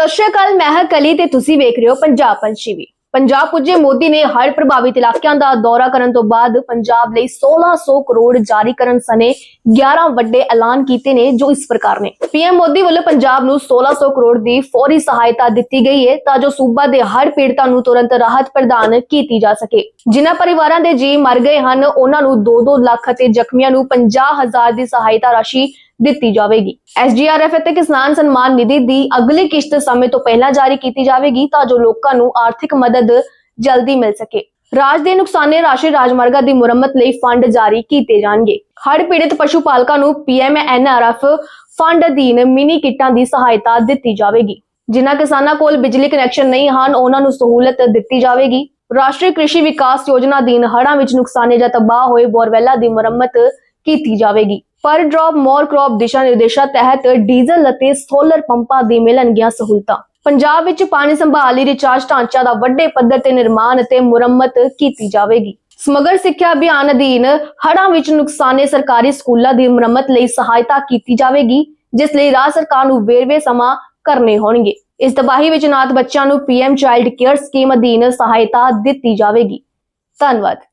ਸਤਿ ਸ਼੍ਰੀ ਅਕਾਲ, ਮੈਂ ਹਾਂ ਕਲੀ ਤੇ ਤੁਸੀਂ ਵੇਖ ਰਹੇ ਹੋ ਪੰਜਾਬ ਪੰਛੀਵੀ ਪੰਜਾਬ ਪੁੱਜੇ ਮੋਦੀ ਨੇ ਹੜ੍ਹ ਪ੍ਰਭਾਵਿਤ ਇਲਾਕਿਆਂ ਦਾ ਦੌਰਾ ਕਰਨ ਤੋਂ ਬਾਅਦ ਪੰਜਾਬ ਲਈ 1600 ਕਰੋੜ ਜਾਰੀ ਕਰਨ ਸਣੇ 11 ਵੱਡੇ ਐਲਾਨ ਕੀਤੇ ਨੇ ਜੋ ਇਸ ਪ੍ਰਕਾਰ ਨੇ। ਪੀਐਮ ਮੋਦੀ ਵੱਲੋਂ ਪੰਜਾਬ ਨੂੰ 1600 ਕਰੋੜ ਦੀ ਫੌਰੀ ਸਹਾਇਤਾ ਦਿੱਤੀ ਗਈ ਹੈ ਤਾਂ ਜੋ ਸੂਬਾ ਦੇ ਹੜ੍ਹ ਪੀੜਤਾਂ ਨੂੰ ਤੁਰੰਤ ਰਾਹਤ ਪ੍ਰਦਾਨ ਕੀਤੀ ਜਾ ਸਕੇ। ਜਿਨ੍ਹਾਂ ਪਰਿਵਾਰਾਂ ਦੇ ਜੀ ਮਰ ਗਏ ਹਨ, ਉਹਨਾਂ ਨੂੰ 2-2 ਲੱਖ ਅਤੇ ਜ਼ਖਮੀਆਂ ਨੂੰ 50000 ਦੀ ਸਹਾਇਤਾ ਰਾਸ਼ੀ ਦਿੱਤੀ ਜਾਵੇਗੀ। ਐਸਡੀਆਰਐਫ ਅਤੇ ਕਿਸਾਨ ਸਨਮਾਨ ਨਿਧੀ ਦੀ ਅਗਲੀ ਕਿਸ਼ਤ ਸਮੇਂ ਤੋਂ ਪਹਿਲਾਂ ਜਾਰੀ ਕੀਤੀ ਜਾਵੇਗੀ ਤਾਂ ਜੋ ਲੋਕਾਂ ਨੂੰ ਆਰਥਿਕ ਮਦਦ ਜਲਦੀ ਮਿਲ ਸਕੇ। ਰਾਜ ਦੇ ਨੁਕਸਾਨੇ ਰਾਸ਼ਟਰੀ ਰਾਜਮਾਰਗਾਂ ਦੀ ਮੁਰੰਮਤ ਲਈ ਫੰਡ ਜਾਰੀ ਕੀਤੇ ਜਾਣਗੇ। ਹੜ੍ਹ ਪੀੜਤ ਪਸ਼ੂ ਪਾਲਕਾਂ ਨੂੰ ਪੀਐਮਐਨਆਰਐਫ ਫੰਡ ਅਧੀਨ ਮਿਨੀ ਕਿੱਟਾਂ ਦੀ ਸਹਾਇਤਾ ਦਿੱਤੀ ਜਾਵੇਗੀ। ਜਿਨ੍ਹਾਂ ਕਿਸਾਨਾਂ ਕੋਲ ਬਿਜਲੀ ਕਨੈਕਸ਼ਨ ਨਹੀਂ ਹਨ, ਉਹਨਾਂ ਨੂੰ ਸਹੂਲਤ ਦਿੱਤੀ ਜਾਵੇਗੀ। ਰਾਸ਼ਟਰੀ ਕ੍ਰਿਸ਼ੀ ਵਿਕਾਸ ਯੋਜਨਾ ਅਧੀਨ ਹੜ੍ਹਾਂ ਵਿੱਚ ਨੁਕਸਾਨੇ ਜਾਂ ਤਬਾਹ ਹੋਏ ਬੋਰਵੈਲਾਂ ਦੀ ਮੁਰੰਮਤ ਕੀਤੀ ਜਾਵੇਗੀ। ਪਰ ਡ੍ਰੌਪ, ਮੋਰ ਕ੍ਰੌਪ, ਦਿਸ਼ਾ ਨਿਰਦੇਸ਼ਾਂ ਤਹਿਤ ਡੀਜ਼ਲ ਅਤੇ ਸੋਲਰ ਪੰਪਾਂ ਦੀ ਮਿਲਣਗੀਆਂ ਸਹੂਲਤਾਂ। ਪੰਜਾਬ ਵਿੱਚ ਪਾਣੀ ਸੰਭਾਲ ਲਈ ਰਿਚਾਰਜ ਢਾਂਚਾ ਦਾ ਵੱਡੇ ਪੱਧਰ ਤੇ ਨਿਰਮਾਣ ਅਤੇ ਮੁਰੰਮਤ ਕੀਤੀ ਜਾਵੇਗੀ। ਸਮਗਰ ਸਿੱਖਿਆ ਅਭਿਆਨ ਅਧੀਨ ਹੜ੍ਹਾਂ ਵਿੱਚ ਨੁਕਸਾਨੇ ਸਰਕਾਰੀ ਸਕੂਲਾਂ ਦੀ ਮੁਰੰਮਤ ਲਈ ਸਹਾਇਤਾ ਕੀਤੀ ਜਾਵੇਗੀ, ਜਿਸ ਲਈ ਰਾਜ ਸਰਕਾਰ ਨੂੰ ਵੇਰਵੇ ਸਮਾਂ ਕਰਨੇ ਹੋਣਗੇ। ਇਸ ਤਬਾਹੀ ਵਿੱਚ ਨਾਥ ਬੱਚਿਆਂ ਨੂੰ ਪੀਐਮ ਚਾਈਲਡ ਕੇਅਰ ਸਕੀਮ ਅਧੀਨ ਸਹਾਇਤਾ ਦਿੱਤੀ ਜਾਵੇਗੀ। ਧੰਨਵਾਦ।